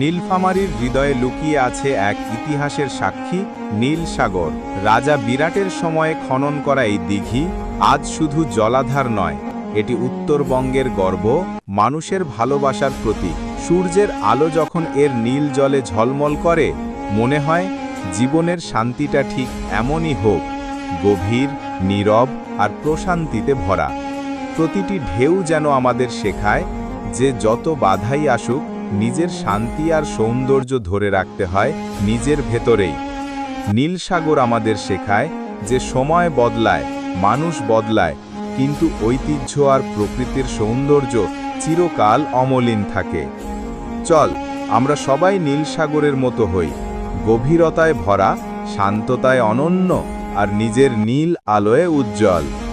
নীলফামারীর হৃদয়ে লুকিয়ে আছে এক ইতিহাসের সাক্ষী, নীল সাগর। রাজা বিরাটের সময়ে খনন করা এই দিঘি আজ শুধু জলাধার নয়, এটি উত্তরবঙ্গের গর্ব, মানুষের ভালোবাসার প্রতীক। সূর্যের আলো যখন এর নীল জলে ঝলমল করে, মনে হয় জীবনের শান্তিটা ঠিক এমনই হোক, গভীর, নীরব আর প্রশান্তিতে ভরা। প্রতিটি ঢেউ যেন আমাদের শেখায় যে যত বাধাই আসুক নিজের শান্তি আর সৌন্দর্য ধরে রাখতে হয় নিজের ভেতরেই। নীলসাগর আমাদের শেখায় যে সময় বদলায়, মানুষ বদলায়, কিন্তু ঐতিহ্য আর প্রকৃতির সৌন্দর্য চিরকাল অমলিন থাকে। চল, আমরা সবাই নীলসাগরের মতো হই। গভীরতায় ভরা, শান্ততায় অনন্য, আর নিজের নীল আলোয় উজ্জ্বল।